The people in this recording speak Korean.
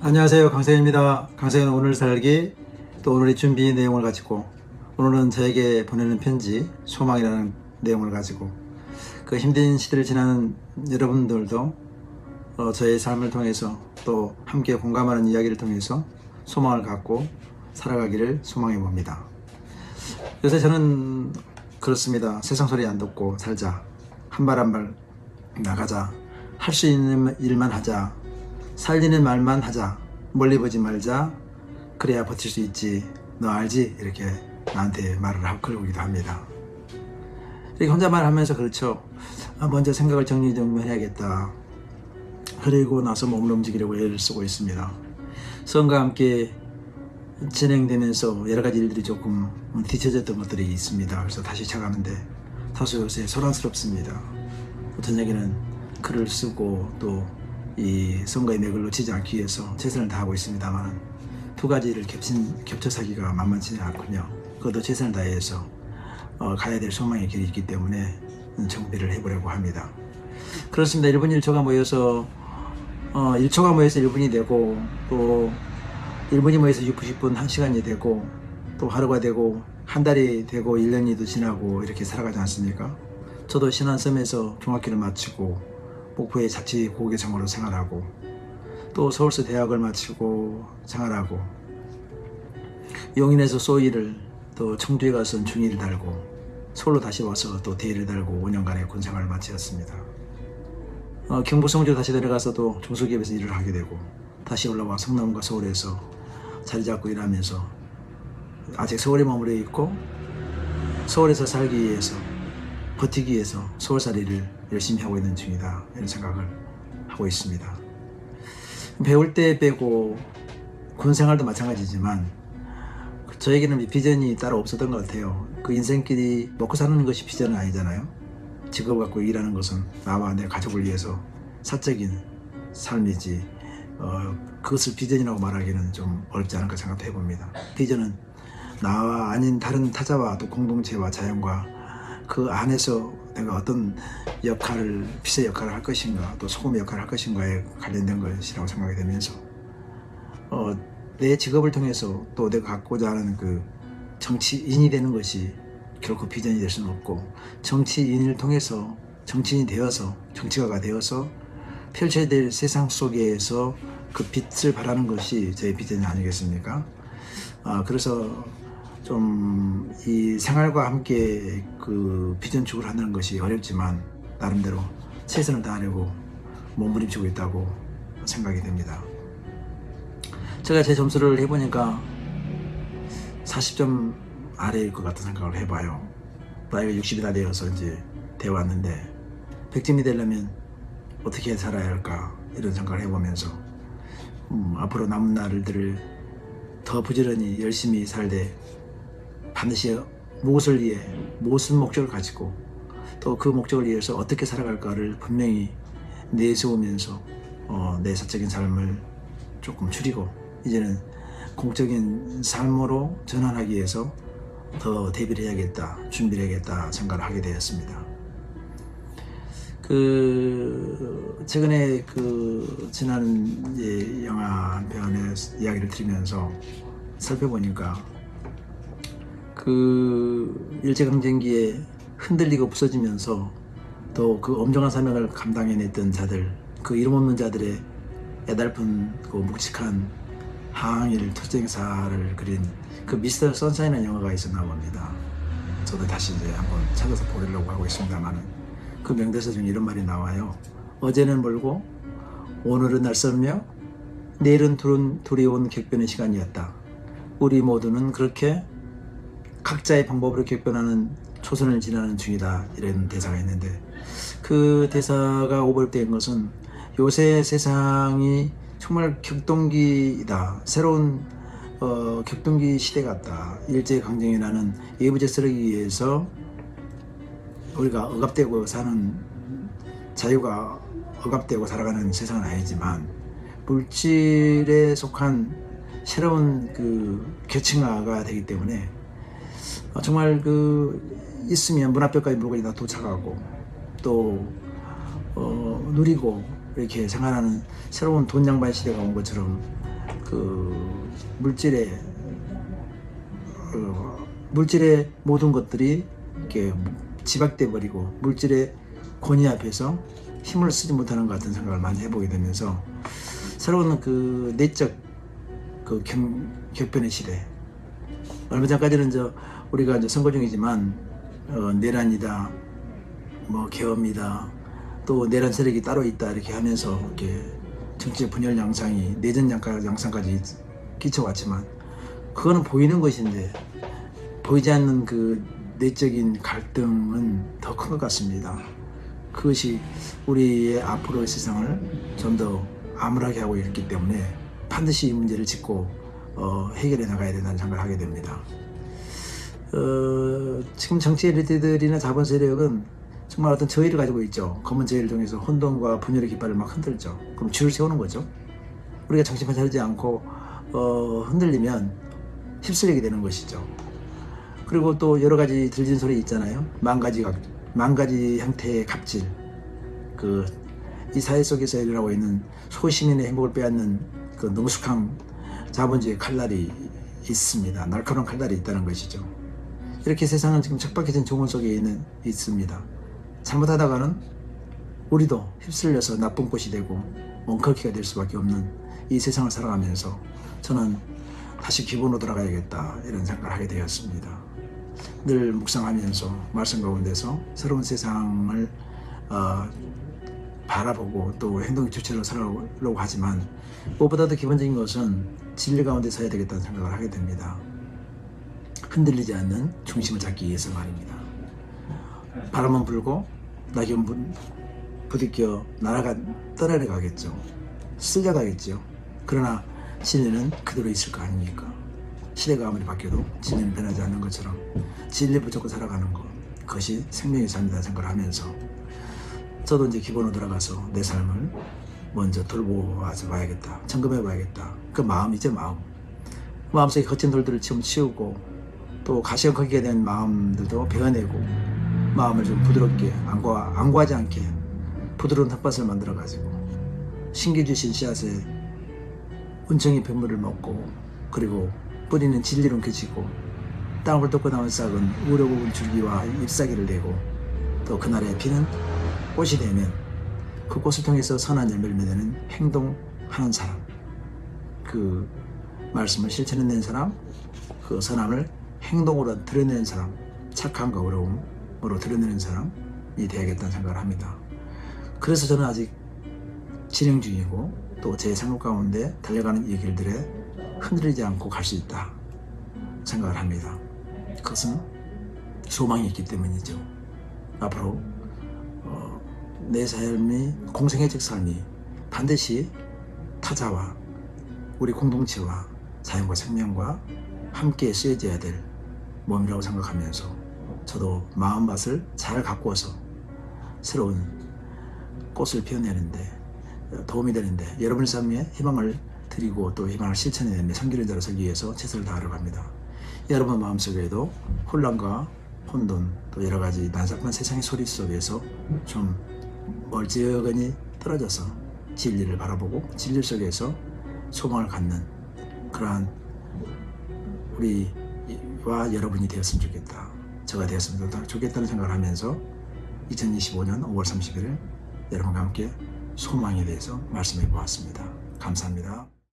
안녕하세요. 강세현입니다. 강세현 오늘 살기 또 오늘의 준비 내용을 가지고 오늘은 저에게 보내는 편지 소망이라는 내용을 가지고 그 힘든 시대를 지나는 여러분들도 어, 저의 삶을 통해서 또 함께 공감하는 이야기를 통해서 소망을 갖고 살아가기를 소망해 봅니다. 요새 저는 그렇습니다. 세상 소리 안 듣고 살자. 한 발 한 발 나가자. 할 수 있는 일만 하자 살리는 말만 하자. 멀리 보지 말자. 그래야 버틸 수 있지. 너 알지? 이렇게 나한테 말을 하고 그러기도 합니다. 이렇게 혼자말 하면서 그렇죠. 아, 먼저 생각을 정리 좀 해야겠다. 그리고 나서 몸을 움직이려고 애를 쓰고 있습니다. 선과 함께 진행되면서 여러 가지 일들이 조금 뒤쳐졌던 것들이 있습니다. 그래서 다시 시작하는데 다소 요새 소란스럽습니다. 저녁에는 글을 쓰고 또 이 선거의 맥을 놓치지 않기 위해서 최선을 다하고 있습니다만 두 가지를 겹친, 겹쳐서 하기가 만만치 않군요. 그것도 최선을 다해서 어, 가야 될 소망의 길이 있기 때문에 정비를 해보려고 합니다. 그렇습니다. 1분 1초가 모여서 어, 1초가 모여서 1분이 되고 또 1분이 모여서 60분 1시간이 되고 또 하루가 되고 한 달이 되고 1년이도 지나고 이렇게 살아가지 않습니까? 저도 신안섬에서 중학교를 마치고 목포의 자치고개장으로 생활하고 또 서울서 대학을 마치고 생활하고 용인에서 소위를 또 청주에 가서 중위를 달고 서울로 다시 와서 또 대위를 달고 5년간의 군생활을 마치었습니다. 어, 경북 성주로 다시 내려가서도 중소기업에서 일을 하게 되고 다시 올라와 성남과 서울에서 자리 잡고 일하면서 아직 서울에 머무르 있고 서울에서 살기 위해서 버티기 위해서 서울살이를 열심히 하고 있는 중이다 이런 생각을 하고 있습니다. 배울 때 빼고 군 생활도 마찬가지지만 저에게는 비전이 따로 없었던 것 같아요. 그 인생길이 먹고 사는 것이 비전은 아니잖아요. 직업 갖고 일하는 것은 나와 내 가족을 위해서 사적인 삶이지 어, 그것을 비전이라고 말하기는 좀 어렵지 않을까 생각해 봅니다. 비전은 나와 아닌 다른 타자와 또 공동체와 자연과 그 안에서 내가 어떤 역할을 빛의 역할을 할 것인가 또 소금의 역할을 할 것인가에 관련된 것이라고 생각이 되면서 어, 내 직업을 통해서 또 내가 갖고자 하는 그 정치인이 되는 것이 결코 비전이 될 수는 없고 정치인을 통해서 정치인이 되어서 정치가가 되어서 펼쳐야 될 세상 속에서 그 빛을 발하는 것이 제 비전이 아니겠습니까? 아, 그래서 좀 이 생활과 함께 그 비전 추구를 한다는 것이 어렵지만 나름대로 최선을 다하려고 몸부림치고 있다고 생각이 됩니다. 제가 제 점수를 해보니까 40점 아래일 것 같은 생각을 해봐요. 나이가 60이 다 되어서 이제 되어 왔는데 100점이 되려면 어떻게 살아야 할까 이런 생각을 해보면서 음, 앞으로 남은 날들을 더 부지런히 열심히 살되 반드시 무엇을 위해 무슨 목적을 가지고 또 그 목적을 위해서 어떻게 살아갈까를 분명히 내세우면서 어, 내 사적인 삶을 조금 줄이고 이제는 공적인 삶으로 전환하기 위해서 더 대비를 해야겠다, 준비를 해야겠다 생각을 하게 되었습니다. 그 최근에 그 지난 예, 영화 한 편의 이야기를 들으면서 살펴보니까 그 일제강점기에 흔들리고 부서지면서 또 그 엄정한 사명을 감당해냈던 자들 그 이름 없는 자들의 애달픈 그 묵직한 항일 투쟁사를 그린 그 미스터 선샤인이라는 영화가 있었나 봅니다. 저도 다시 이제 한번 찾아서 보려고 하고 있습니다만은 그 명대사 중에 이런 말이 나와요. 어제는 멀고 오늘은 날설며 내일은 둘은 온 격변의 시간이었다. 우리 모두는 그렇게 각자의 방법으로 격변하는 초선을 지나는 중이다 이런 대사가 있는데 그 대사가 오버랩된 것은 요새 세상이 정말 격동기이다 새로운 어, 격동기 시대 같다 일제 강점이라는 예부제 쓰기 위해서 우리가 억압되고 사는 자유가 억압되고 살아가는 세상은 아니지만 물질에 속한 새로운 그 계층화가 되기 때문에 어, 정말 그 있으면 문 앞에까지 물건이 다 도착하고 또 어, 누리고 이렇게 생활하는 새로운 돈 양반 시대가 온 것처럼 그 물질의 어, 물질의 모든 것들이 이렇게 지박돼 버리고 물질의 권위 앞에서 힘을 쓰지 못하는 것 같은 생각을 많이 해보게 되면서 새로운 그 내적 그 경, 격변의 시대 얼마 전까지는 저 우리가 이제 선거 중이지만 어, 내란이다 뭐 계엄이다 또 내란 세력이 따로 있다 이렇게 하면서 이렇게 정치의 분열 양상이 내전 양상- 양상까지 끼쳐왔지만 그거는 보이는 것인데 보이지 않는 그 내적인 갈등은 더 큰 것 같습니다. 그것이 우리의 앞으로의 세상을 좀 더 암울하게 하고 있기 때문에 반드시 이 문제를 짚고 어, 해결해 나가야 된다는 생각을 하게 됩니다. 어, 지금 정치 엘리트들이나 자본 세력은 정말 어떤 저의를 가지고 있죠. 검은 저의를 통해서 혼돈과 분열의 깃발을 막 흔들죠. 그럼 줄을 세우는 거죠. 우리가 정신만 차리지 않고 어, 흔들리면 휩쓸리게 되는 것이죠. 그리고 또 여러 가지 들리는 소리 있잖아요. 만 가지 각- 만 가지 형태의 갑질. 그 이 사회 속에서 일어나고 있는 소시민의 행복을 빼앗는 그 능숙한 자본주의 칼날이 있습니다. 날카로운 칼날이 있다는 것이죠. 이렇게 세상은 지금 척박해진 종원 속에 있는 있습니다. 잘못하다가는 우리도 휩쓸려서 나쁜 꽃이 되고 원커키가 될 수밖에 없는 이 세상을 살아가면서 저는 다시 기본으로 돌아가야겠다 이런 생각을 하게 되었습니다. 늘 묵상하면서 말씀 가운데서 새로운 세상을 어, 바라보고 또 행동 주체로 살아가려고 하지만 무엇보다도 기본적인 것은 진리 가운데 서야 되겠다는 생각을 하게 됩니다. 흔들리지 않는 중심을 잡기 위해서 말입니다. 바람은 불고 낙엽은 부- 부딪혀 날아가 떠내려가겠죠. 쓸려가겠죠. 그러나 진리는 그대로 있을 거 아닙니까? 시대가 아무리 바뀌어도 진리는 변하지 않는 것처럼 진리 붙잡고 살아가는 것 그것이 생명의 삶이다 생각을 하면서 저도 이제 기본으로 들어가서 내 삶을 먼저 돌보아서 봐야겠다. 점검해 봐야겠다. 그 마음이죠, 마음. 마음속에 거친 돌들을 좀 치우고 또 가시적하게 된 마음들도 베어내고 마음을 좀 부드럽게 안과 안과하지 않게 부드러운 텃밭을 만들어 가지고 신기 주신 씨앗에 은총의 백물을 먹고 그리고 뿌리는 진리로 그치고 땅을 덮고 나온 싹은 우려부분 줄기와 잎사귀를 내고 또 그날에 피는 꽃이 되면 그 꽃을 통해서 선한 열매를 맺는 행동하는 사람. 그 말씀을 실천해낸 사람 그 선함을 행동으로 드러내는 사람 착함과 어려움으로 드러내는 사람이 되야겠다는 생각을 합니다. 그래서 저는 아직 진행 중이고 또 제 생각 가운데 달려가는 이 길들에 흔들리지 않고 갈 수 있다 생각을 합니다. 그것은 소망이 있기 때문이죠. 앞으로 어, 내 삶이 공생애적 삶이 반드시 타자와 우리 공동체와 자연과 생명과 함께 쓰여져야 될 몸이라고 생각하면서 저도 마음밭을 잘 가꾸어서 새로운 꽃을 피워내는데 도움이 되는데 여러분의 삶에 희망을 드리고 또 희망을 실천해내며 섬기는 자로 서기 위해서 최선을 다하려고 합니다. 여러분 마음속에도 혼란과 혼돈 또 여러 가지 난잡한 세상의 소리 속에서 좀 멀찌감히 떨어져서 진리를 바라보고 진리 속에서 소망을 갖는 그러한 우리와 여러분이 되었으면 좋겠다. 저가 되었으면 좋겠다는 생각을 하면서 2025년 5월 31일 여러분과 함께 소망에 대해서 말씀해 보았습니다. 감사합니다.